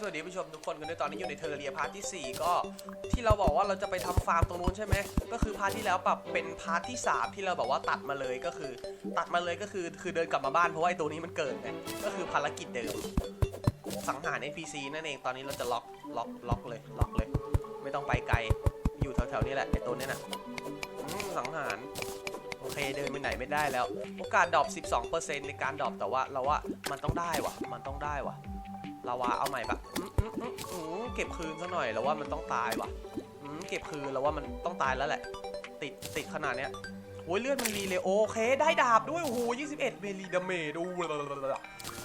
สวัสดีผู้ชมทุกคนกันด้วยตอนนี้อยู่ในเทอร์เรียพาร์ทที่ 4 ก็ที่เราบอกว่าเราจะไปทำฟาร์มตรงนู้นใช่ไหมก็คือพาร์ทที่แล้วปรับเป็นพาร์ทที่ 3 ที่เราบอกว่าตัดมาเลยก็คือ ตัดมาเลยก็คือคือเดินกลับมาบ้านเพราะว่าไอ้ตัวนี้มันเกินไงก็คือภารกิจเดิมสังหาร NPC นั่นเองตอนนี้เราจะล็อกล็อกล็อกเลยล็อกเลย ไม่ต้องไปไกลอยู่แถวๆนี้แหละไอ้ตัวนี้ยนะสังหารโอเคเดินไปไหนไม่ได้แล้ว โอกาสดรอป12%ในการดรอปแต่ว่าเราว่ามันต้องได้วะมันต้องได้วะ ลาวาเอาใหม่ปะอืมอืมอืมอืมเก็บคืนซะหน่อยแล้วว่ามันต้องตายว่ะอืมเก็บคืนแล้วว่ามันต้องตายแล้วแหละ ติดติดขนาดเนี้ยโอ้ยเลือดมันรีเลยโอเค ได้ดาบด้วยโอ้โห21เมลีดาเมดู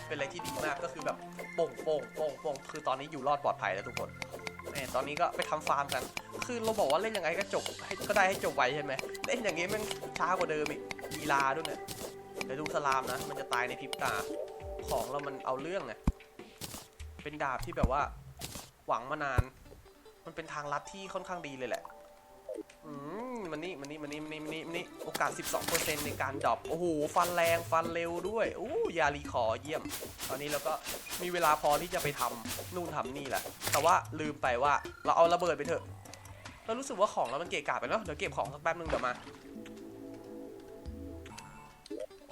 เป็นอะไรที่ดีมากก็คือแบบโป่งโป่งโป่งโป่งคือตอนนี้อยู่รอดปลอดภัยแล้วทุกคนแหมตอนนี้ก็ไปทำฟาร์มกัน คือเราบอกว่าเล่นยังไงก็จบให้ก็ได้ให้จบไวใช่ไหมเล่นอย่างงี้มันช้ากว่าเดิมอีกลีลาด้วยเนี่ยเดี๋ยวดูสลามนะ มันจะตายในพริบตาของเรามันเอาเรื่องไง เป็นดาบที่แบบว่า หวังมานาน มันเป็นทางลัดที่ค่อนข้างดีเลยแหละ อืมมันนี่มันนี่มันนี่มันนี่มันนี่มันนี่โอกาส 12%ในการดรอปโอ้โห ฟันแรงฟันเร็วด้วยอู้ยาลีคอเยี่ยม ตอนนี้เราก็มีเวลาพอที่จะไปทำนู่นทำนี่แหละ แต่ว่าลืมไปว่าเราเอาระเบิดไปเถอะ เรารู้สึกว่าของเรามันเกะกะไปเนาะเดี๋ยวเก็บของสักแป๊บนึงเดี๋ยวมา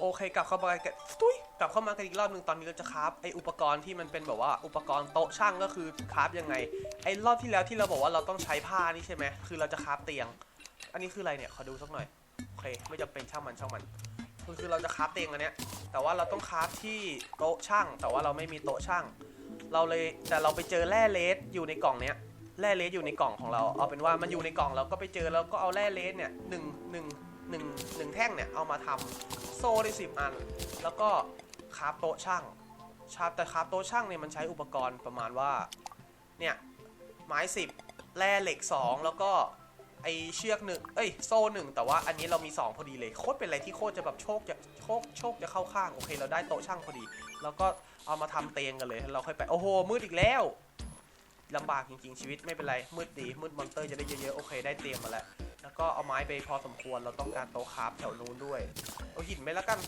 โอเคกลับเข้ามากันตุ้ยกลับเข้ามากันอีกรอบหนึ่งตอนนี้เราจะคราฟไออุปกรณ์ที่มันเป็นแบบว่าอุปกรณ์โต๊ะช่างก็คือคราฟยังไงไอรอบที่แล้วที่เราบอกว่าเราต้องใช้ผ้านี่ใช่ไหมคือเราจะคราฟเตียง อันนี้คืออะไรเนี่ยขอดูสักหน่อยโอเคไม่จำเป็นช่างมันช่างมันคือคือเราจะคราฟเตียงอันเนี้ยแต่ว่าเราต้องคราฟที่โต๊ะช่าง แต่ว่าเราไม่มีโต๊ะช่าง เราเลยแต่เราไปเจอแร่เลสอยู่ในกล่องเนี้ยแร่เลสอยู่ในกล่องของเราเอาเป็นว่ามันอยู่ในกล่องเราก็ไปเจอแล้วก็เอาแร่เลสเนี่ยหนึ่งหนึ่งหนึ่งหนึ่งแท่งเนี่ยเอามาทำ โซ่ได้สิบอัน แล้วก็คราฟโต๊ะช่างชาร์ปแต่คราฟโต๊ะช่างเนี่ยมันใช้อุปกรณ์ประมาณว่า เนี่ย ไม้สิบแร่เหล็กสองแล้วก็ไอเชือกหนึ่งเอ้ยโซ่หนึ่งแต่ว่าอันนี้เรามีสองพอดีเลยโคตรเป็นอะไรที่โคตรจะแบบโชคจะโชคโชคจะเข้าข้างโอเค เราได้โต๊ะช่างพอดี แล้วก็เอามาทำเตียงกันเลยเราค่อยไปโอ้โหมืดอีกแล้วลำบากจริงๆชีวิตไม่เป็นไรมืดดีมืดมอนเตอร์จะได้เยอะๆโอเค ได้เตียงมาแล้ว แล้วก็เอาไม้ไปพอสมควรเราต้องการโต๊ะคราฟแถวนู้นด้วย เอาหินไปแล้วกัน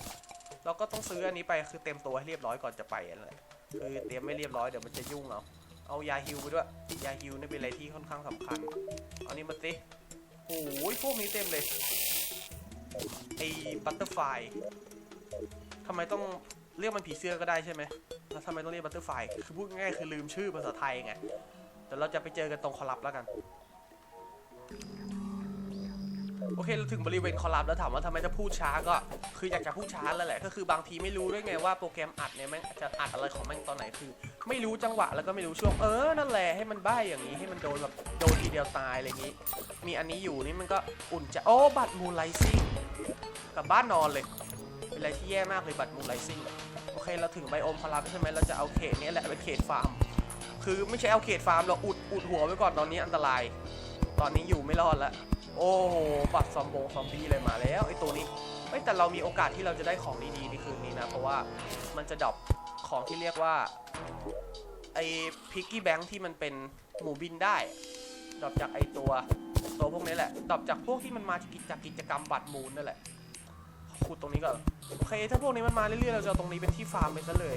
เราก็ต้องซื้ออันนี้ไปคือเต็มตัวให้เรียบร้อยก่อนจะไปอะไรคือเตรียมไม่เรียบร้อยเดี๋ยวมันจะยุ่งเอาเอายาฮิวไปด้วยยาฮิวนี่เป็นอะไรที่ค่อนข้างสำคัญเอานี่มาสิโอ้ยพวกนี้เต็มเลยไอ้บัตเตอร์ไฟทำไมต้องเรียกมันผีเสื้อก็ได้ใช่ไหมแล้วทำไมต้องเรียกบัตเตอร์ไฟคือพูดง่ายๆคือลืมชื่อภาษาไทยไงเดี๋ยวเราจะไปเจอกันตรงคอลับแล้วกัน โอเคเราถึงบริเวณคอลัมน์แล้วถามว่าทำไมจะพูดช้าก็ คืออยากจะพูดช้าแล้วแหละก็คือบางทีไม่รู้ด้วยไงว่าโปรแกรมอัดเนี่ยแม่งจะอัดอะไรของแม่งตอนไหนคือ ไม่รู้จังหวะแล้วก็ไม่รู้ช่วงเออนั่นแหละให้มันใบ้อย่างนี้ให้มันโดนแบบโดนทีเดียวตายอะไรอย่างนี้ มีอันนี้อยู่นี่มันก็อุ่นใจะโอ้บัตรมูลไลซิ่งกลับบ้านนอนเลย เป็นอะไรที่แย่มากเลยบัตรมูลไลซิ่งโอเคเราถึงไบโอมคอลัมน์ใช่ไหมเราจะเอาเขตนี้แหละเป็นเขตฟาร์มคือไม่ใช่เอาเขตฟาร์มเราอุดอุดหัวไว้ก่อนตอนนี้อันตราย ตอนนี้อยู่ไม่รอดแล้ว โอ้โห ปัดซอมบงซอมบี้เลยมาแล้วไอตัวนี้เอ้ยแต่เรามีโอกาสที่เราจะได้ของดีๆในคืนนี้นะ เพราะว่ามันจะดรอปของที่เรียกว่าไอพิกกี้แบงค์ที่มันเป็นหมูบินได้ดรอปจากไอตัวตัวพวกนี้แหละดรอปจากพวกที่มันมาจากกิจกรรมบัตรมูลนั่นแหละขุดตรงนี้ก่อนโอเคถ้าพวกนี้มันมาเรื่อยๆเราจะเอาตรงนี้เป็นที่ฟาร์มไปซะเลย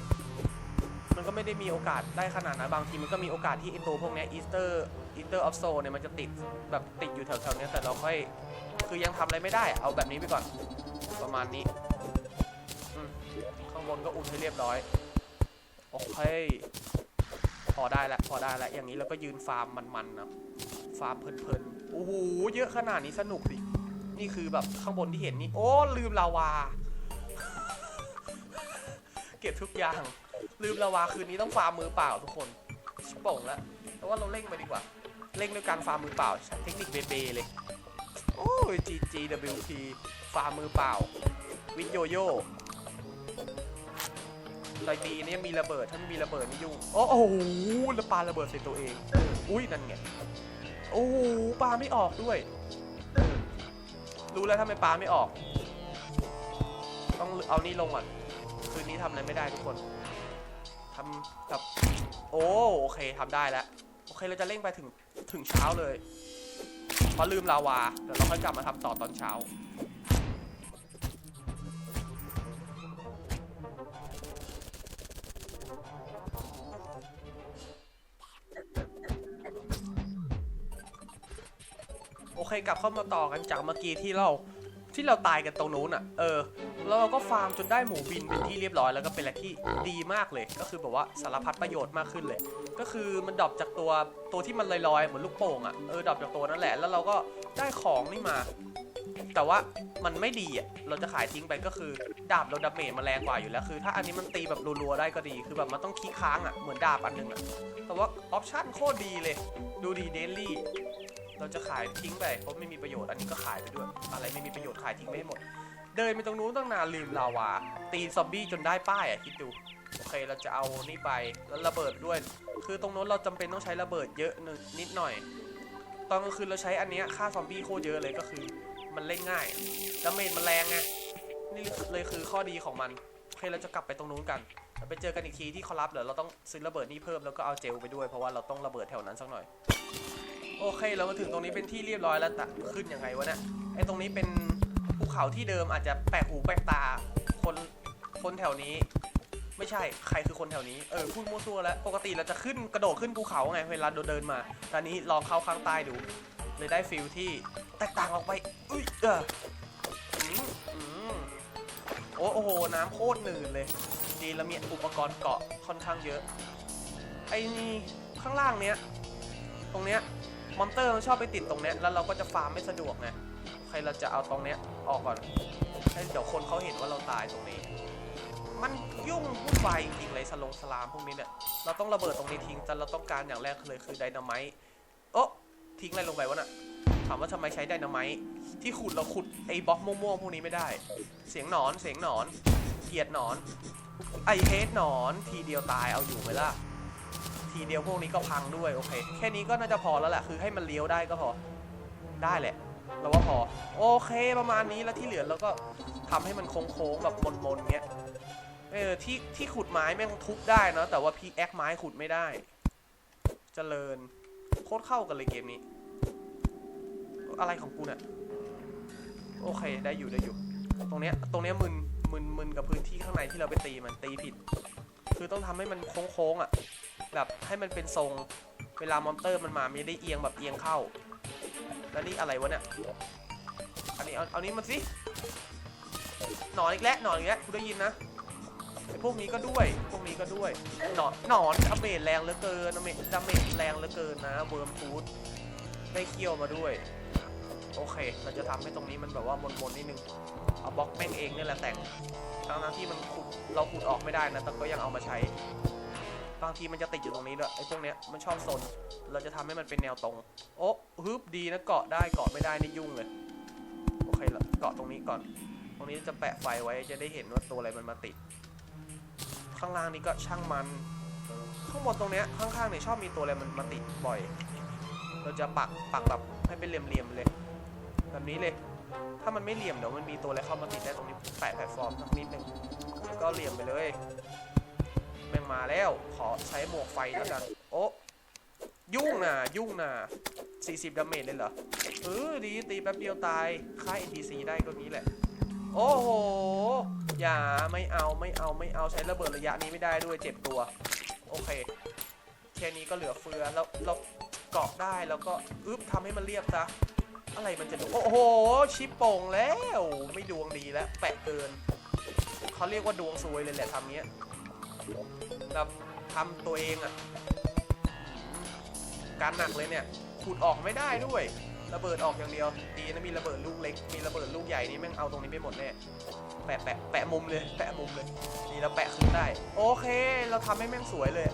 มันก็ไม่ได้มีโอกาสได้ขนาดนั้นบางทีมันก็มีโอกาสที่ไอตัวพวกเนี้อีสเตอร์อีสเตอร์ออฟโซเนี่ยมันจะติดแบบติดอยู่แถวๆเนี้ยแต่เราค่อยคือยังทำอะไรไม่ได้เอาแบบนี้ไปก่อนประมาณนี้อืมข้างบนก็อุ่นให้เรียบร้อยโอเคพอได้ละพอได้ละอย่างนี้เราก็ยืนฟาร์มมันๆนะฟาร์มเพลินๆโอ้โหเยอะขนาดนี้สนุกสินี่คือแบบข้างบนที่เห็นนี่โอ้ลืมลาวา เก็บทุกอย่าง ลืมลาวาคืนนี้ต้องฟาร์มมือเปล่าทุกคนชิบโป่งแล้วแต่ว่าเราเร่งไปดีกว่า เร่งด้วยการฟาร์มมือเปล่าใช้เทคนิคเบเบเลย โอ้ย GGWP ฟาร์มมือเปล่า วิดโยโย่ตอยดีนี่มีระเบิด ถ้าไม่มีระเบิดนี่ยุ่ง โอ้โหแล้วปาระเบิดใส่ตัวเอง อุ้ยนั่นไง โอ้โหปาไม่ออกด้วย รู้แล้วทำไมปาไม่ออก ต้องเอานี่ลงก่อน คืนนี้ทำอะไรไม่ได้ทุกคน ทำากับโอ้โอเคทำได้แล้วโอเคเราจะเร่งไปถึงถึงเช้าเลยเพราะลืมลาวาเดี๋ยวเราค่อยกลับมาทำาต่อตอนเช้าโอเคกลับเข้ามาต่อกันจากเมื่อกี้ที่เราที่เราตายกันตรงนู้นอะ เออ แล้วเราก็ฟาร์มจนได้หมูบินเป็นที่เรียบร้อยแล้วก็เป็นอะไรที่ดีมากเลย ก็คือแบบว่าสารพัดประโยชน์มากขึ้นเลย ก็คือมันดรอปจากตัวตัวที่มันลอยๆเหมือนลูกโป่งอะเออดรอปจากตัวนั่นแหละแล้วเราก็ได้ของนี่มา แต่ว่ามันไม่ดีอะเราจะขายทิ้งไปก็คือดาบเราดาเมจมาแรงกว่าอยู่แล้วคือ ถ้าอันนี้มันตีแบบรัวๆได้ก็ดี คือแบบมันต้องคีค้างอะเหมือนดาบอันหนึงอะแต่ว่าออปชั่นโคตรดีเลย ดูดีเดลี่เราจะขายทิ้งไปเพราะไม่มีประโยชน์อันนี้ก็ขายไปด้วย อะไรไม่มีประโยชน์ขายทิ้งไปให้หมด เดินไปตรงนู้นตั้งนานลืมลาวา ตีซอมบี้จนได้ป้ายอะคิดดู โอเคเราจะเอานี่ไปแล้วระเบิดด้วย คือตรงนู้นเราจำเป็นต้องใช้ระเบิดเยอะนิดหน่อย ตอนกลางคืนเราใช้อันนี้ฆ่าซอมบี้โคตรเยอะเลยก็คือ มันเล่นง่ายดาเมจมันแรงไงนี่เลยคือข้อดีของมันโอเคเราจะกลับไปตรงนู้นกันไปเจอกันอีกทีที่เขารับเดี๋ยวเราต้องซื้อระเบิดนี่เพิ่มแล้วก็เอาเจลไปด้วยเพราะว่าเราต้องระเบิดแถวนั้นสักหน่อย โอเคเรามาถึงตรงนี้เป็นที่เรียบร้อยแล้วแต่ขึ้นยังไงวะเนี่ยไอ้ตรงนี้เป็น ภูเขาที่เดิมอาจจะแปลกหูแปลกตา คนคนแถวนี้ ไม่ใช่ใครคือคนแถวนี้เออพูดมั่วซั่วแล้วปกติเราจะขึ้นกระโดดขึ้นภูเขาไงเวลาเดินมาตอนนี้ลองเข้าข้างใต้ดู เลยได้ฟิลที่แตกต่างออกไปอุ้ยเออโอ้โอ้โหน้ำโคตรหนืดเลย ดีแล้วมีอุปกรณ์เกาะค่อนข้างเยอะ ไอ้นี่ข้างล่างเนี้ย ตรงเนี้ย มอนเตอร์มันชอบไปติดตรงเนี้ย แล้วเราก็จะฟาร์มไม่สะดวกไง ใครเราจะเอาตรงเนี้ยออกก่อนให้เดี๋ยวคนเขาเห็นว่าเราตายตรงนี้ มันยุ่งวุ่นวายจริงๆเลยสลงสลามพวกนี้เนี่ยเราต้องระเบิดตรงนี้ทิ้งแต่เราต้องการอย่างแรกเลยคือไดนาไมต์โอ๊ะทิ้งอะไรลงไปวะน่ะถามว่าทำไมใช้ไดนาไมต์ที่ขุดเราขุดไอ้บล็อกม่วงๆพวกนี้ไม่ได้ เสียงหนอนเสียงหนอนเกลียดหนอนไอเฮดหนอนทีเดียวตายเอาอยู่ไหมล่ะทีเดียวพวกนี้ก็พังด้วยโอเค แค่นี้ก็น่าจะพอแล้วแหละคือให้มันเลี้ยวได้ก็พอได้แหละ เราว่าพอโอเคประมาณนี้แล้วที่เหลือเราก็ทำให้มันโค้งๆแบบมนๆเงี้ยเออที่ที่ขุดไม้แม่งทุบได้เนอะแต่ว่าพีแอคไม้ขุดไม่ได้เจริญโคตรเข้ากันเลยเกมนี้ อะไรของกูเนี่ยโอเคได้อยู่ได้อยู่ ตรงเนี้ยตรงเนี้ยมึนมึนมึนกับพื้นที่ข้างในที่เราไปตีมันตีผิด คือต้องทำให้มันโค้งๆอะแบบให้มันเป็นทรง เวลามอนเตอร์มันมาไม่ได้เอียงแบบเอียงเข้า แล้วนี่อะไรวะเนี่ยอันนี้เอาเอานี้มาสิหนอนอีกแล้วหนอนอีกแล้วกูได้ยินนะไอพวกนี้ก็ด้วยพวกนี้ก็ด้วยหนอนหนอนดาเมจแรงเหลือเกินดาเมจดาเมจแรงเหลือเกินนะเวิร์มทูธได้เคี่ยวมาด้วยโอเค เราจะทำให้ตรงนี้มันแบบว่ามนๆนิดนึง เอาบล็อกแม่งเองนี่แหละแต่งทั้งนั้นที่มันขุดเราขุดออกไม่ได้นะ แต่ก็ยังเอามาใช้ บางทีมันจะติดอยู่ตรงนี้ด้วยไอ้พวกเนี้ยมันชอบซนเราจะทำให้มันเป็นแนวตรง โอ้ฮึบดีนะเกาะได้เกาะไม่ได้นี่ยุ่งเลยโอเคละเกาะตรงนี้ก่อน ตรงนี้จะแปะไฟไว้จะได้เห็นว่าตัวอะไรมันมาติด ข้างล่างนี้ก็ช่างมัน ข้างบนตรงเนี้ยข้างๆเนี่ยชอบมีตัวอะไรมันมาติดบ่อย เราจะปักปักแบบให้เป็นเหลี่ยมๆเลย แบบนี้เลยถ้ามันไม่เหลี่ยมเดี๋ยวมันมีตัวอะไรเข้ามาติดได้ตรงนี้แปะแพลตฟอร์มสักนิดหนึ่งแล้วก็เหลี่ยมไปเลย แม่งมาแล้ว ขอใช้หมวกไฟแล้วกัน โอ้ยุ่งน่ะ ยุ่งน่ะ 40 ดาเมจเลยเหรอเออดีตีแป๊บเดียวตายค่าย NPC ได้ก็นี้แหละ โอ้โห อย่าไม่เอาไม่เอาไม่เอาใช้ระเบิดระยะนี้ไม่ได้ด้วยเจ็บตัว โอเค แค่นี้ก็เหลือเฟือแล้วเราเกาะได้แล้วก็อึ๊บทำให้มันเรียบซะอะไรมันจะดูโอ้โห ชิปโป่งแล้ว ไม่ดวงดีแล้ว แปะเกิน เขาเรียกว่าดวงซวยเลยแหละทำเนี้ย แบบทำตัวเองอะการหนักเลยเนี่ยขูดออกไม่ได้ด้วยระเบิดออกอย่างเดียว ดีนะมีระเบิดลูกเล็ก มีระเบิดลูกใหญ่นี่แม่งเอาตรงนี้ไปหมดแน่แปะแปะแปะมุมเลย แปะมุมเลยดีแล้วแปะขึ้นได้ โอเค เราทำให้แม่งสวยเลย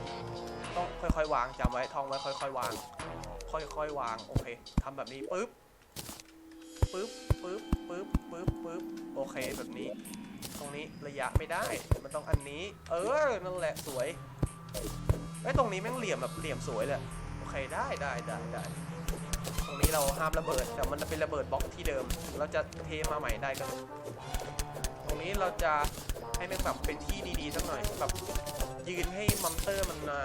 ต้องค่อยๆ วางจำไว้ทองไว้ค่อยๆวาง ค่อยๆวางโอเคทำแบบนี้ปึ๊บปึ๊บปึ๊บปึ๊บปึ๊บปึ๊บโอเคแบบนี้ ตรงนี้ระยะไม่ได้ มันต้องอันนี้ เออ นั่นแหละสวยไอ้ตรงนี้แม่งเหลี่ยมแบบเหลี่ยมสวยเลย โอเคได้ได้ได้ได้ ตรงนี้เราห้ามระเบิด แต่มันจะเป็นระเบิดบล็อกที่เดิม เราจะเทมาใหม่ได้ก็ได้ตรงนี้เราจะให้แม่งแบบเป็นที่ดีๆสักหน่อย แบบยืนให้มอนเตอร์มันมา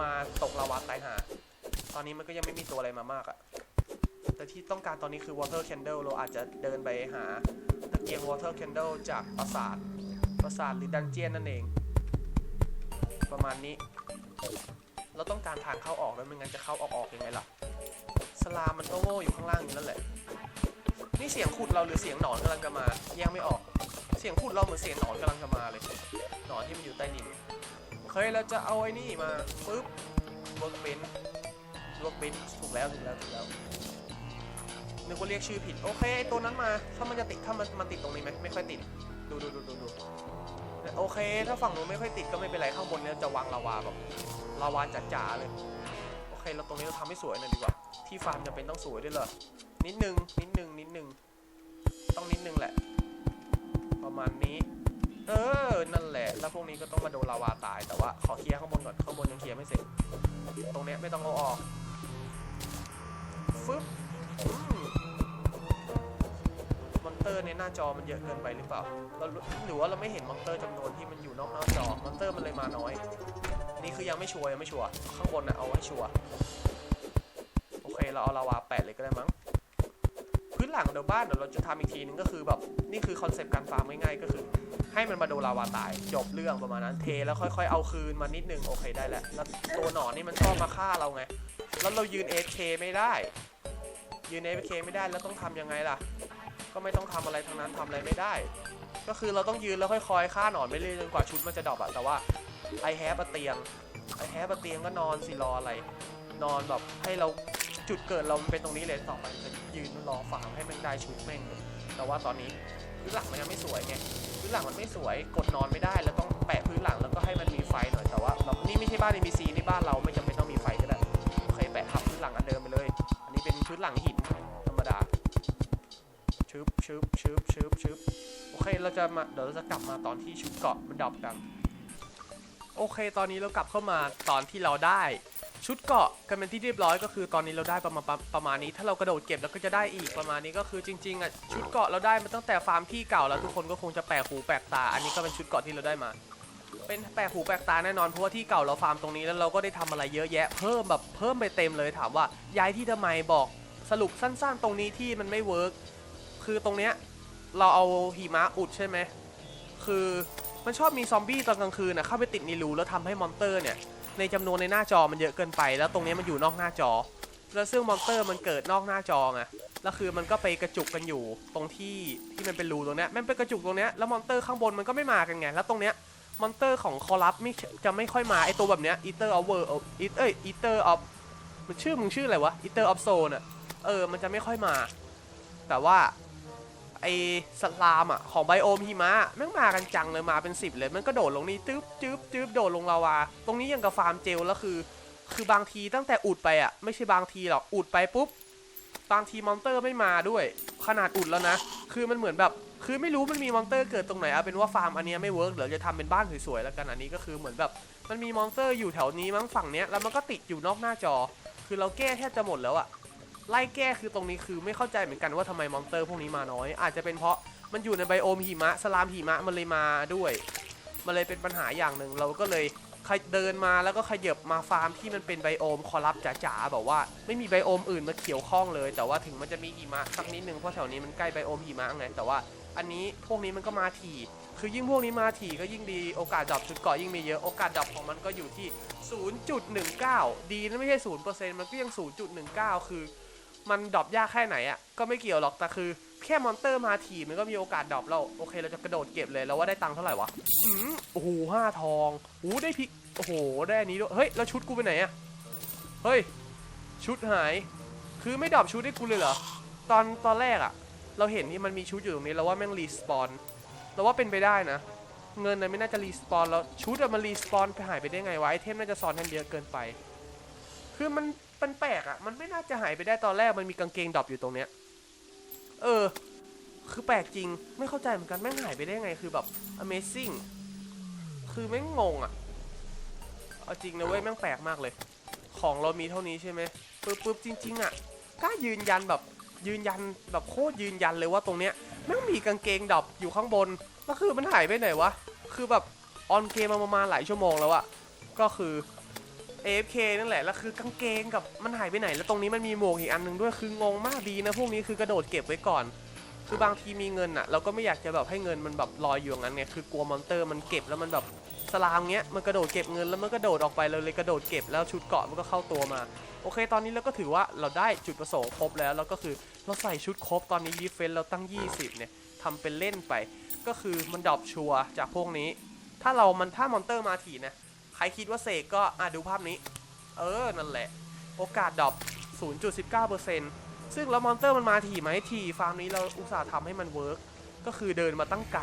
มาตกลาวาตายหา ตอนนี้มันก็ยังไม่มีตัวอะไรมามากอะ แต่ที่ต้องการตอนนี้คือ water candle เราอาจจะเดินไปหาตะเกียง water candle จากปราสาทปราสาทหรือดันเจียนนั่นเอง ประมาณนี้ เราต้องการทางเข้าออกแล้วไม่งั้นจะเข้าออกออกยังไงล่ะ สลามมันก็โง่อยู่ข้างล่างอยู่นั่นแหละ นี่เสียงขุดเราหรือเสียงหนอนกำลังจะมา แยกไม่ออก เสียงขุดเราเหมือนเสียงหนอนกำลังจะมาเลย หนอนที่มันอยู่ใต้ดินเคยเราจะเอาไอ้นี่มาปึ๊บเวิร์กเบนเวิร์กเบนถูกแล้วถูกแล้วถูกแล้ว นึกว่าเรียกชื่อผิด โอเคไอ้ตัวนั้นมา ถ้ามันจะติด ถ้ามันมันติดตรงนี้ไหมไม่ค่อยติด ดูดูดูดูดูโอเค ถ้าฝั่งนู้นไม่ค่อยติดก็ไม่เป็นไร ข้างบนเนี่ยจะวางลาวาแบบลาวาจ๋าๆเลย โอเค เราตรงนี้เราทำให้สวยหน่อยดีกว่า ที่ฟาร์มจะเป็นต้องสวยด้วยเหรอ นิดนึง นิดนึง นิดนึง ต้องนิดนึงแหละ ประมาณนี้ เออ นั่นแหละ แล้วพวกนี้ก็ต้องมาโดนลาวาตาย แต่ว่าขอเคลียร์ข้างบนก่อน ข้างบนยังเคลียร์ไม่เสร็จ ตรงเนี้ยไม่ต้องเอาออก ฟึ๊บ เตอร์ในหน้าจอมันเยอะเกินไปหรือเปล่าเราหรือว่าเราไม่เห็นมอนเตอร์จำนวนที่มันอยู่นอกหน้าจอมอนเตอร์มันเลยมาน้อย นี่คือยังไม่ชัวร์ยังไม่ชัวร์ข้างบนนะเอาไว้ชัวร์โอเคเราเอาลาวาแปะเลยก็ได้มั้งพื้นหลังเดี๋ยวบ้านเดี๋ยวเราจะทำอีกทีนึงก็คือแบบนี่คือคอนเซปต์การฟาร์มง่ายๆก็คือ ให้มันมาโดนลาวาตายจบเรื่องประมาณนั้นเทแล้วค่อยๆเอาคืนมานิดนึงโอเคได้แล้วแล้วตัวหนอนนี่มันชอบมาฆ่าเราไงแล้วเรายืน AK ไม่ได้ ยืน AK ไม่ได้แล้วต้องทำยังไงล่ะ ก็ไม่ต้องทำอะไรทั้งนั้นทำอะไรไม่ได้ ก็คือเราต้องยืนแล้วค่อยๆฆ่าหนอนไปเรื่อยจนกว่าชุดมันจะดรอปอะแต่ว่า I have a เตียง I have a เตียงก็นอนสิรออะไร นอนแบบให้เราจุดเกิดเรามันเป็นตรงนี้เลยต่อไปจะยืนรอฟาร์มให้ม่งได้ชุดแม่งแต่ว่าตอนนี้พื้นหลังมันยังไม่สวยไงพื้นหลังมันไม่สวยกดนอนไม่ได้แล้วต้องแปะพื้นหลังแล้วก็ให้มันมีไฟหน่อยแต่ว่าแบบนี่ไม่ใช่บ้าน NBC นี่บ้านเราไม่จำเป็นต้องมีไฟก็ได้โอเคแปะทับพื้นหลังอันเดิมไปเลย อันนี้เป็นพื้นหลังหิน ชึบชึบชึบชึบโอเคเราจะมาเดี๋ยวเราจะกลับมาตอนที่ชุดเกาะมันดรอปกัน โอเค ตอนนี้เรากลับเข้ามาตอนที่เราได้ชุดเกาะกันเป็นที่เรียบร้อยก็คือตอนนี้เราได้ประมาณประประมาณนี้ ถ้าเรากระโดดเก็บแล้วก็จะได้อีกประมาณนี้ก็คือจริงๆอะชุดเกาะเราได้มาตั้งแต่ฟาร์มที่เก่าแล้วทุกคนก็คงจะแปลกหูแปลกตา อันนี้ก็เป็นชุดเกาะที่เราได้มา เป็นแปลกหูแปลกตาแน่นอนเพราะว่าที่เก่าเราฟาร์มตรงนี้แล้วเราก็ได้ทำอะไรเยอะแยะเพิ่มแบบเพิ่มไปเต็มเลยถามว่าย้ายที่ทำไมบอกสรุปสั้น ๆ ตรงนี้ที่มันไม่เวิร์ก คือตรงเนี้ยเราเอาหิมะอุดใช่ไหมคือมันชอบมีซอมบี้ตอนกลางคืนนะเข้าไปติดในรูแล้วทำให้มอนเตอร์เนี่ยในจำนวนในหน้าจอมันเยอะเกินไป แล้วตรงนี้มันอยู่นอกหน้าจอ แล้วซึ่งมอนเตอร์มันเกิดนอกหน้าจอไงแล้วคือมันก็ไปกระจุกกันอยู่ตรงที่ที่มันเป็นรูตรงเนี้ยมันเป็นกระจุกตรงเนี้ยแล้วมอนเตอร์ข้างบนมันก็ไม่มากันไงแล้วตรงเนี้ยมอนเตอร์ของคอรัปไม่จะไม่ค่อยมาไอตัวแบบเนี้ยอีเตอร์ออฟเวอร์อีเอ้ยอีเตอร์ออฟมันชื่อมึงชื่ออะไรวะอีเตอร์ออฟโซนอะเออมันจะไม่ค่อยมา แต่ว่า ไอสลามอะของไบโอมหิมะแม่งมากันจังเลยมาเป็นสิบเลยมันก็โดดลงนี่ตึ๊บจึ๊บจึ๊บโดดลงลาวาตรงนี้ยังกับฟาร์มเจลแล้วคือ คือบางทีตั้งแต่อุดไปอะไม่ใช่บางทีหรอกอุดไปปุ๊บบางทีมอนเตอร์ไม่มาด้วย ขนาดอุดแล้วนะ คือมันเหมือนแบบ คือไม่รู้มันมีมอนเตอร์เกิดตรงไหนเอาเป็นว่าฟาร์มอันนี้ไม่เวิร์กเดี๋ยวจะทำเป็นบ้านสวยๆแล้วกันอันนี้ก็คือเหมือนแบบ มันมีมอนเตอร์อยู่แถวนี้มั้งฝั่งเนี้ยแล้วมันก็ติดอยู่นอกหน้าจอ คือเราแก้แทบจะหมดแล้วอะ ไล่แก้คือตรงนี้คือไม่เข้าใจเหมือนกันว่าทำไมมอนสเตอร์พวกนี้มาน้อย อาจจะเป็นเพราะมันอยู่ในไบโอมหิมะสลามหิมะมันเลยมาด้วย มันเลยเป็นปัญหาอย่างหนึ่งเราก็เลยเดินมาแล้วก็ขยับมาฟาร์มที่มันเป็นไบโอมคอลับจ๋าๆแบบว่าไม่มีไบโอมอื่นมาเกี่ยวข้องเลย แต่ว่าถึงมันจะมีหิมะสักนิดนึงเพราะแถวนี้มันใกล้ไบโอมหิมะไงแต่ว่าอันนี้พวกนี้มันก็มาถี่คือยิ่งพวกนี้มาถี่ก็ยิ่งดีโอกาสดรอปจุดเกาะยิ่งมีเยอะโอกาสดรอปของมันก็อยู่ที่ 0.19 ดีนะไม่ใช่ 0%มันก็ยัง 0.19 คือ มันดรอปยากแค่ไหนอะก็ไม่เกี่ยวหรอกแต่คือแค่มอนเตอร์มาถี่มันก็มีโอกาสดรอปเราโอเคเราจะกระโดดเก็บเลยแล้วว่าได้ตังค์เท่าไหร่วะอืมโอ้โหห้าทองโอ้โหได้พิกโอ้โหได้อันนี้ด้วยเฮ้ยแล้วชุดกูไปไหนอะเฮ้ยชุดหาย คือไม่ดรอปชุดให้กูเลยเหรอตอนตอนแรกอะ เราเห็นที่มันมีชุดอยู่ตรงนี้แล้วว่าแม่งรีสปอนเราว่าเป็นไปได้นะเงินน่ะไม่น่าจะรีสปอนแล้วชุดอะมันรีสปอนไปหายไปได้ไงวะไอเทมน่าจะซ้อนกันเยอะเกินไป คือมัน มันแปลกอะมันไม่น่าจะหายไปได้ตอนแรกมันมีกางเกงดรอปอยู่ตรงเนี้ย เออ คือแปลกจริง ไม่เข้าใจเหมือนกันแม่งหายไปได้ไง คือแบบ amazing คือแม่งงงอะเอาจริงนะเว้ยแม่งแปลกมากเลย ของเรามีเท่านี้ใช่ไหมปึ๊บปึ๊บจริง ๆอะกล้ายืนยันแบบยืนยันแบบโคตรยืนยันเลยว่าตรงเนี้ยแม่งมีกางเกงดรอปอยู่ข้างบนแล้วคือมันหายไปไหนวะ คือแบบออนเกมมาประมาณหลายชั่วโมงแล้วอะก็คือ AFK นั่นแหละ แล้วคือกางเกงกับมันหายไปไหน แล้วตรงนี้มันมีหมวกอีกอันหนึ่งด้วย คืองงมากดีนะพวกนี้คือกระโดดเก็บไว้ก่อน คือบางทีมีเงินอะเราก็ไม่อยากจะแบบให้เงินมันแบบลอยอยู่อย่างนั้นไง คือกลัวมอนเตอร์มันเก็บแล้วมันแบบสลามเงี้ย มันกระโดดเก็บเงินแล้วมันกระโดดออกไปเราเลยกระโดดเก็บแล้วชุดเกาะมันก็เข้าตัวมา โอเค ตอนนี้เราก็ถือว่าเราได้จุดประสงค์ครบแล้ว แล้วก็คือเราใส่ชุดครบ ตอนนี้ดีเฟนเราตั้ง 20 เนี่ยทำเป็นเล่นไป ก็คือมันดรอปชัวร์จากพวกนี้ ถ้าเรามันถ้ามอนเตอร์มาถี่นะ ใครคิดว่าเสกก็อะดูภาพนี้ เออ นั่นแหละ โอกาสดรอป0.19%ซึ่งแล้วมอนเตอร์มันมาถี่ไหมถี่ฟาร์มนี้เราอุตส่าห์ทำให้มันเวิร์กก็คือเดินมาตั้งไกล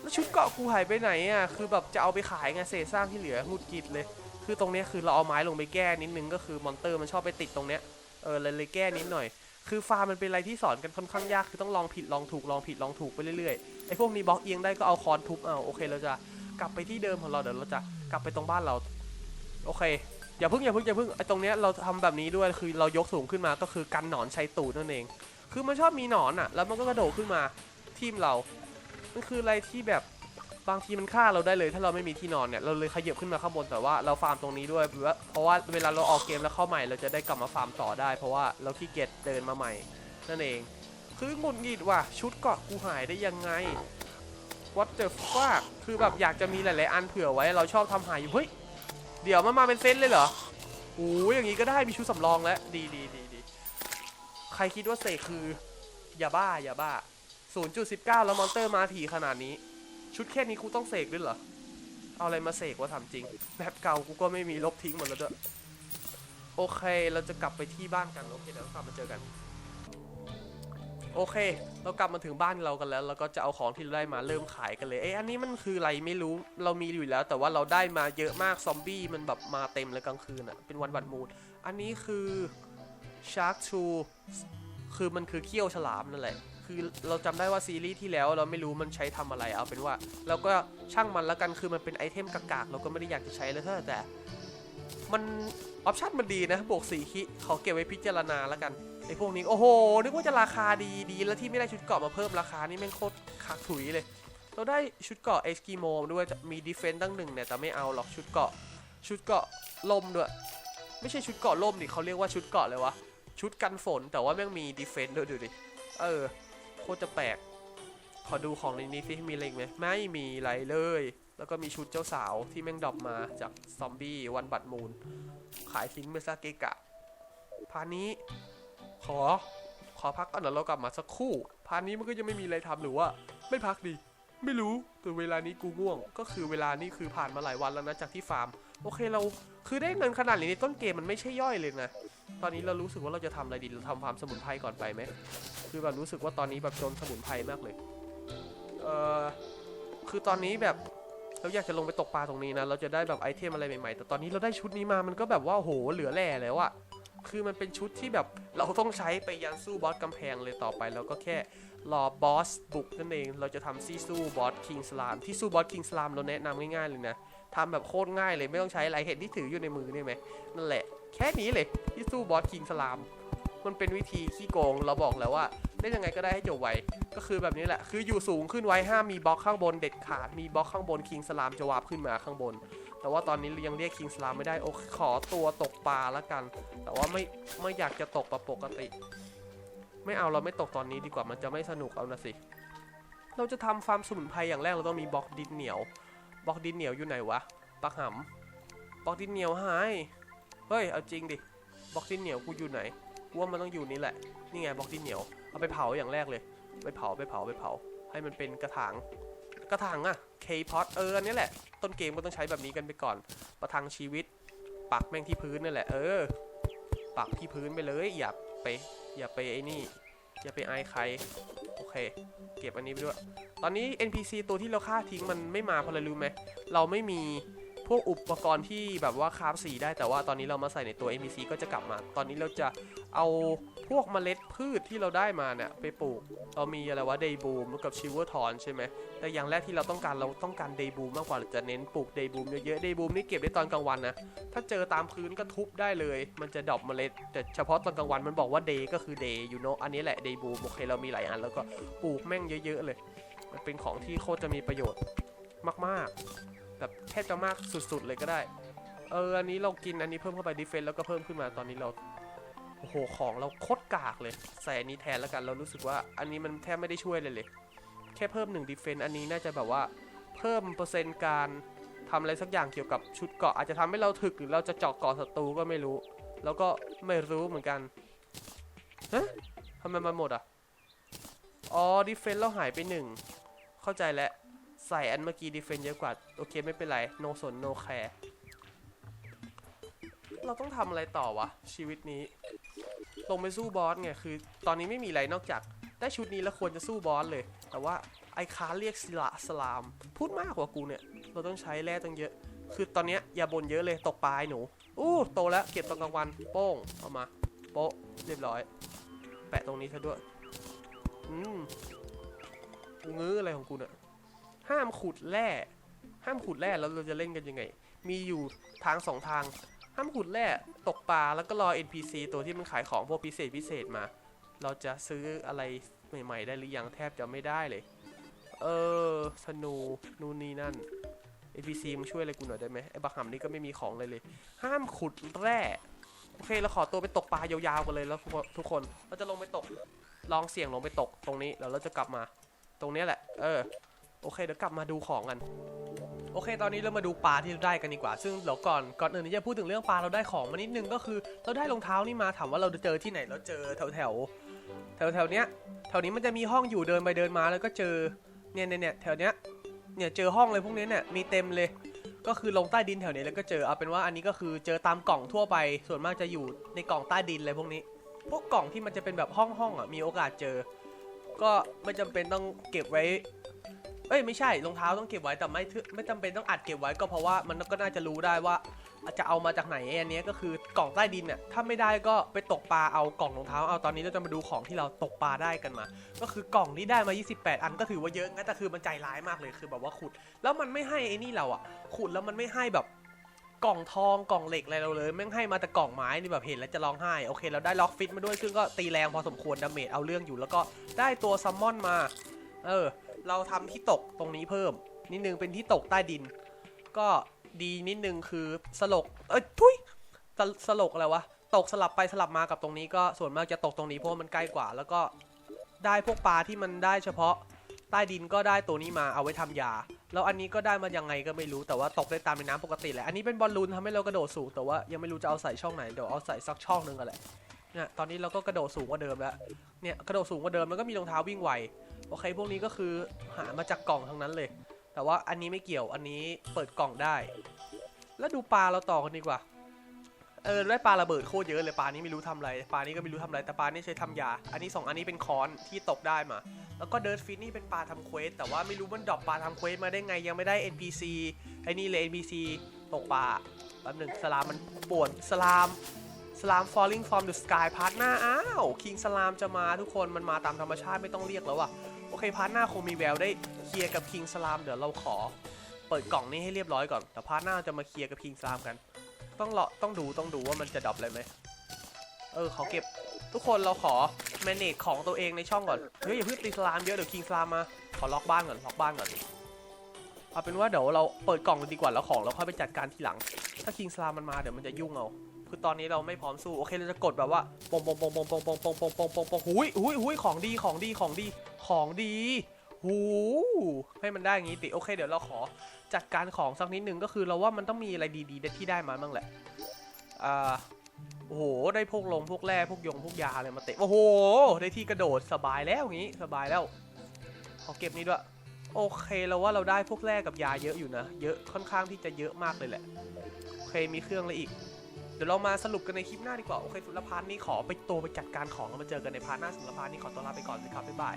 แล้วชุดเกาะกูหายไปไหนอะ คือแบบจะเอาไปขายไงเศษสร้างที่เหลือหงุดหงิดเลย คือตรงนี้คือเราเอาไม้ลงไปแก้นิดนึงก็คือมอนเตอร์มันชอบไปติดตรงเนี้ย เออเลยเลยแก้นิดหน่อย คือฟาร์มมันเป็นอะไรที่สอนกันค่อนข้างยากคือต้องลองผิดลองถูกลองผิดลองถูกไปเรื่อยๆ ไอ้พวกนี้บล็อกเอียงได้ก็เอาคอนทุบเอาโอเคเราจะกลับไปที่เดิมของเราเดี๋ยวเราจะ กลับไปตรงบ้านเรา โอเค อย่าพิ่งอย่าพิ่งอย่าพิ่งไอ้ตรงเนี้ยเราทำแบบนี้ด้วยคือเรายกสูงขึ้นมาก็คือกันหนอนใช้ตูดนั่นเอง คือมันชอบมีหนอนอะ แล้วมันก็กระโดดขึ้นมาทีมเรา มันคืออะไรที่แบบบางทีมันฆ่าเราได้เลย ถ้าเราไม่มีที่นอนเนี่ยเราเลยขยับขึ้นมาข้างบนแต่ว่าเราฟาร์มตรงนี้ด้วยเพราะว่าเพราะว่าเวลาเราออกเกมแล้วเข้าใหม่เราจะได้กลับมาฟาร์มต่อได้ เพราะว่าเราขี้เกียจเดินมาใหม่นั่นเอง คือหงุดหงิดว่ะชุดเกาะกูหายได้ยังไง what the fuck คือแบบอยากจะมีหลายๆอันเผื่อไว้เราชอบทำหายอยู่เฮ้ยเดี๋ยวมันมาเป็นเซตเลยเหรอโอ้ยอย่างนี้ก็ได้มีชุดสำรองแล้วดีดีดีดีใครคิดว่าเสกคืออย่าบ้าอย่าบ้า 0.19 แล้วมอนเตอร์มาถี่ขนาดนี้ ชุดแค่นี้กูต้องเสกด้วยเหรอ เอาอะไรมาเสกว่าทำจริงแบบเก่ากูก็ไม่มีลบทิ้งหมดแล้วด้วย โอเค เราจะกลับไปที่บ้านกัน โอเคเดี๋ยวกลับมาเจอกัน โอเค เรากลับมาถึงบ้านเรากันแล้ว แล้วก็จะเอาของที่เราได้มาเริ่มขายกันเลย เอ้ยอันนี้มันคืออะไรไม่รู้ เรามีอยู่แล้ว แต่ว่าเราได้มาเยอะมาก ซอมบี้มันแบบมาเต็มเลยกลางคืนอะ่ะ เป็นวันบัดมูด อันนี้คือ Shark t o คือมันคือเขี้ยวฉลามนั่นแหละ คือเราจำได้ว่าซีรีส์ที่แล้วเราไม่รู้มันใช้ทำอะไร เอาเป็นว่าเราก็ช่างมันแล้วกัน คือมันเป็นไอเทมกากๆ เราก็ไม่ได้อยากจะใช้เลยเท่าแต่ มันออปชั่นมันดีนะ บวกสีคิ ขอเก็บไว้พิจารณาแล้วกัน ไอพวกนี้โอ้โห นึกว่าจะราคาดีดีแล้วที่ไม่ได้ชุดเกาะมาเพิ่มราคานี่แม่งโคตรขาดถุยเลย เราได้ชุดเกาะเอสกิโมด้วยจะมีดีเฟนต์ตั้งหนึ่งเนี่ยแต่ไม่เอาหรอกชุดเกาะชุดเกาะลมด้วย ไม่ใช่ชุดเกาะลมดิเขาเรียกว่าชุดเกาะเลยวะชุดกันฝนแต่ว่าแม่งมีดีเฟนต์ด้วยดูดิเออโคตรจะแปลกขอดูของในนี้สิมีอะไรไหมไม่มีอะไรเลย แล้วก็มีชุดเจ้าสาวที่แม่งดรอปมาจากซอมบี้วันบัตมูล ขายทิ้งไปซะเกะกะพานี้ ขอ ขอพักก่อนเดี๋ยวเรากลับมาสักครู่ พาร์ทนี้มันก็ยังไม่มีอะไรทำหรือว่า ไม่พักดี ไม่รู้แต่เวลานี้กูง่วง ก็คือเวลานี้คือผ่านมาหลายวันแล้วนะจากที่ฟาร์ม โอเคเราคือได้เงินขนาดนี้ในต้นเกมมันไม่ใช่ย่อยเลยนะ ตอนนี้เรารู้สึกว่าเราจะทำอะไรดี เราทำฟาร์มสมุนไพรก่อนไปไหม คือแบบรู้สึกว่าตอนนี้แบบจนสมุนไพรมากเลย เออคือตอนนี้แบบเราอยากจะลงไปตกปลาตรงนี้นะ เราจะได้แบบไอเทมอะไรใหม่ๆ แต่ตอนนี้เราได้ชุดนี้มา มันก็แบบว่าโหเหลือแหล่แล้วอะ คือมันเป็นชุดที่แบบเราต้องใช้ไปยันสู้บอสกำแพงเลยต่อไปแล้วก็แค่รอบอสบุกนั่นเองเราจะทำซี่สู้บอสคิงสลามที่สู้บอสคิงสลามเราแนะนำง่ายๆเลยนะทำแบบโคตรง่ายเลยไม่ต้องใช้อะไรเห็นที่ถืออยู่ในมือนี่ไหมนั่นแหละ แค่นี้เลยที่สู้บอสคิงสลามมันเป็นวิธีขี้โกงเราบอกแล้วว่าเล่นยังไงก็ได้ให้จบไวก็คือแบบนี้แหละ คืออยู่สูงขึ้นไว้ห้ามมีบล็อกข้างบนเด็ดขาดมีบล็อกข้างบนคิงสลามจะวาร์ปขึ้นมาข้างบน แต่ว่าตอนนี้ยังเรียกคิงสลามไม่ได้โอขอตัวตกปลาละกัน แต่ว่าไม่ไม่อยากจะตกปลาปกติ ไม่เอาเราไม่ตกตอนนี้ดีกว่ามันจะไม่สนุกเอานะสิ เราจะทำฟาร์มสมุนไพรอย่างแรกเราต้องมีบล็อกดินเหนียวบล็อกดินเหนียวอยู่ไหนวะปักหำบล็อกดินเหนียวหายเฮ้ยเอาจริงดิบล็อกดินเหนียวกูอยู่ไหนกูว่ามันต้องอยู่นี่แหละนี่ไงบล็อกดินเหนียวเอาไปเผาอย่างแรกเลย ไปเผาไปเผาไปเผา ให้มันเป็นกระถาง กระถางอะเคพอตเอออันนี้แหละ ต้นเกมก็ต้องใช้แบบนี้กันไปก่อน ประทังชีวิต ปักแม่งที่พื้นนั่นแหละ เออ ปักที่พื้นไปเลย อย่าไป อย่าไปไอ้นี่ อย่าไปอายใคร โอเค เก็บอันนี้ไปด้วย ตอนนี้ NPC ตัวที่เราฆ่าทิ้งมันไม่มาเพราะอะไรรู้ไหม เราไม่มี พวกอุปกรณ์ที่แบบว่าคราฟสีได้แต่ว่าตอนนี้เรามาใส่ในตัว NPC ก็จะกลับมา ตอนนี้เราจะเอาพวกเมล็ดพืชที่เราได้มาเนี่ยไปปลูกเรามีอะไรวะเดย์บูมกับชิวเวอร์ทอนใช่ไหมแต่อย่างแรกที่เราต้องการเราต้องการเดย์บูมมากกว่าเราจะเน้นปลูกเดย์บูมเยอะๆเดย์บูมนี่เก็บได้ตอนกลางวันนะถ้าเจอตามพื้นก็ทุบได้เลย มันจะดรอปเมล็ด แต่เฉพาะตอนกลางวันมันบอกว่าเดย์ก็คือเดย์ยูโนอันนี้แหละเดย์บูมโอเคเรามีหลายอันแล้วก็ปลูกแม่งเยอะ ๆ เลย มันเป็นของที่โคตรจะมีประโยชน์มากๆ แบบแทบจะมากสุดๆเลยก็ได้ เออ อันนี้เรากินอันนี้เพิ่มเข้าไปดีเฟนต์แล้วก็เพิ่มขึ้นมาตอนนี้เรา โอ้โห ของเราโคตรกากเลย ใส่อันนี้แทนแล้วกัน เรารู้สึกว่าอันนี้มันแทบไม่ได้ช่วยเลยเลย แค่เพิ่มหนึ่งดีเฟนต์อันนี้น่าจะแบบว่า เพิ่มเปอร์เซ็นต์การทำอะไรสักอย่างเกี่ยวกับชุดเกาะอาจจะทำให้เราถึกหรือเราจะเจาะเกาะศัตรูก็ไม่รู้ แล้วก็ไม่รู้เหมือนกันฮะทำไมมันหมดอะ อ๋อดิเฟนต์เราหายไปหนึ่ง เข้าใจแล้ว ใส่อันเมื่อกี้ดิเฟนเยอะกว่า โอเคไม่เป็นไร โนสนโนแคร์เราต้องทำอะไรต่อวะ ชีวิตนี้ ลงไปสู้บอสไงคือ ตอนนี้ไม่มีอะไรนอกจาก ได้ชุดนี้แล้วควรจะสู้บอสเลย แต่ว่าไอคาเรียกศิละสลาม พูดมากกว่ากูเนี่ย เราต้องใช้แร่ตั้งเยอะ คือตอนนี้ยอย่าบ่นเยอะเลยตกปลายหนู อู้โตแล้วเก็บตอนกลางวัน โป้งเอามา โป๊ะเรียบร้อย แปะตรงนี้ซะด้วย อืมกูงื้ออะไรของกูเนี่ย ห้ามขุดแร่ห้ามขุดแร่แล้วเราจะเล่นกันยังไง มีอยู่ทางสองทาง ห้ามขุดแร่ตกปลาแล้วก็รอ NPC ตัวที่มันขายของพวกพิเศษพิเศษมา เราจะซื้ออะไรใหม่ ๆ ได้หรือยังแทบจะไม่ได้เลย เออสนูนูนนี่นั่น NPC มึงช่วยอะไรกูหน่อยได้ไหมไอ้บักหำนี่ก็ไม่มีของเลยเลย ห้ามขุดแร่โอเคเราขอตัวไปตกปลายาวๆกันเลยแล้วทุกคนเราจะลงไปตก ลองเสี่ยงลงไปตกตรงนี้แล้วเราจะกลับมา ตรงนี้แหละ เออ โอเคเดี๋ยวกลับมาดูของกัน โอเค ตอนนี้เรามาดูปลาที่เราได้กันดีกว่า ซึ่งเดี๋ยวก่อนก่อนอื่นที่จะพูดถึงเรื่องปลาเราได้ของมานิดนึงก็คือ เราได้รองเท้านี่มาถามว่าเราจะเจอที่ไหนเราเจอแถวแถวแถวแถวเนี้ยแถวนี้มันจะมีห้องอยู่เดินไปเดินมาแล้วก็เจอเนี่ยเนี่ยเนี่ยแถวเนี้ยเนี่ยเจอห้องเลยพวกนี้เนี่ยมีเต็มเลย ก็คือลงใต้ดินแถวนี้แล้วก็เจอเอาเป็นว่าอันนี้ก็คือเจอตามกล่องทั่วไป ส่วนมากจะอยู่ในกล่องใต้ดินเลยพวกนี้ พวกกล่องที่มันจะเป็นแบบห้องห้องอะมีโอกาสเจอ ก็ไม่จำเป็นต้องเก็บไว้ อ้ยไม่ใช่รองเท้าต้องเก็บไว้แต่ไม่ทึไม่จำเป็นต้องอัดเก็บไว้ก็เพราะว่ามันก็น่าจะรู้ได้ว่าจะเอามาจากไหนอันเนี้ยก็คือกล่องใต้ดินเนี่ยถ้าไม่ได้ก็ไปตกปลาเอากล่องรองเท้าเอาตอนนี้เราจะมาดูของที่เราตกปลาได้กันมา ก็คือกล่องที่ได้มา 28 อันก็ถือว่าเยอะงั้นแต่คือมันใจร้ายมากเลยคือแบบว่าขุด แล้วมันไม่ให้ไอ้นี่เราอะขุดแล้วมันไม่ให้แบบกล่องทองกล่องเหล็กอะไรเราเลยแม่งให้มาแต่กล่องไม้นี่แบบเห็นแล้วจะร้องไห้โอเคเราได้ล็อกฟิตมาด้วยซึ่งก็ตีแรงพอสมควรดาเมจเอาเรื่องอยู่แล้วก็ได้ตัวซัมมอนมา เออ เราทำที่ตกตรงนี้เพิ่ม นิดนึงเป็นที่ตกใต้ดิน ก็ดีนิดนึงคือสลกเอ้ยทุยสสลกอะไรวะตกสลับไปสลับมากับตรงนี้ก็ส่วนมากจะตกตรงนี้เพราะมันใกล้กว่า แล้วก็ได้พวกปลาที่มันได้เฉพาะใต้ดินก็ได้ตัวนี้มาเอาไว้ทำยา แล้วอันนี้ก็ได้มายังไงก็ไม่รู้แต่ว่าตกได้ตามในน้ำปกติแหละอันนี้เป็นบอลลูนทำให้เรากระโดดสูงแต่ว่ายังไม่รู้จะเอาใส่ช่องไหนเดี๋ยวเอาใส่สักช่องหนึงกันแหละ เนี่ยตอนนี้เราก็กระโดดสูงกว่าเดิมแล้วเนี่ยกระโดดสูงกว่าเดิมแล้วก็มีรองเท้าวิ่งไวโอเคพวกนี้ก็คือหามาจากกล่องทั้งนั้นเลย แต่ว่าอันนี้ไม่เกี่ยวอันนี้เปิดกล่องได้ แล้วดูปลาเราต่อกันดีกว่าเออได้ปลาระเบิดโคตรเยอะเลยปลานี้ไม่รู้ทำอะไรปลานี้ก็ไม่รู้ทำอะไรแต่ปลานี้ใช้ทำยา อันนี้สองอันนี้เป็นค้อนที่ตกได้มา แล้วก็เดิร์ดฟินนี่เป็นปลาทำเควสแต่ว่าไม่รู้มันดรอปปลาทำเควสมาได้ไงยังไม่ได้ NPC ไอ้นี่เลย NPC ตกปลาแป๊บหนึ่งสลามมันป่วนสลาม ลาม falling from the sky พาร์ทหน้าอ้าวคิงสลามจะมาทุกคนมันมาตามธรรมชาติไม่ต้องเรียกแล้วอะโอเคพาร์ทหน้าคงมีแววได้เคลียร์กับคิงสลามเดี๋ยวเราขอ เปิดกล่องนี้ให้เรียบร้อยก่อนแต่พาร์ทหน้าจะมาเคลียร์กับคิงสลามกัน ต้องรอต้องดูต้องดูว่ามันจะดรอปอะไรไหมเออขอเก็บทุกคนเราขอ manage ของตัวเองในช่องก่อนเฮ้ยอย่าเพิ่งตีสลามเยอะเดี๋ยวคิงสลามมาขอล็อกบ้านก่อนล็อกบ้านก่อนเอาเป็นว่าเดี๋ยวเราเปิดกล่องดีกว่าแล้วของเราค่อยไปจัดการทีหลัง ถ้าคิงสลามมันมาเดี๋ยวมันจะยุ่งเอา คือตอนนี้เราไม่พร้อมสู้ โอเคเราจะกดแบบว่าปงปงปงปงปงปงปงปงปงปงปงหุยหุยหุยของดีของดีของดีของดีหูให้มันได้อย่างงี้ติโอเค เดี๋ยวเราขอจัดการของสักนิดหนึ่งก็คือเราว่ามันต้องมีอะไรดีๆที่ได้มาบ้างแหละอ่าโอ้โห ได้พวกลงพวกแร่พวกยงพวกยาอะไรมาเตะ โอ้โห ได้ที่กระโดดสบายแล้วอย่างงี้สบายแล้ว ขอเก็บนี่ด้วย โอเคเราว่าเราได้พวกแร่กับยาเยอะอยู่นะ เยอะค่อนข้างที่จะเยอะมากเลยแหละ โอเคมีเครื่องอะไรอีก เดี๋ยวเรามาสรุปกันในคลิปหน้าดีกว่า โอเคสุรพานนี่ขอไปตัวไปจัดการของแล้วมาเจอกันในพาร์ทหน้าสุรพานนี่ขอตัวลาไปก่อนนะครับบ๊ายบาย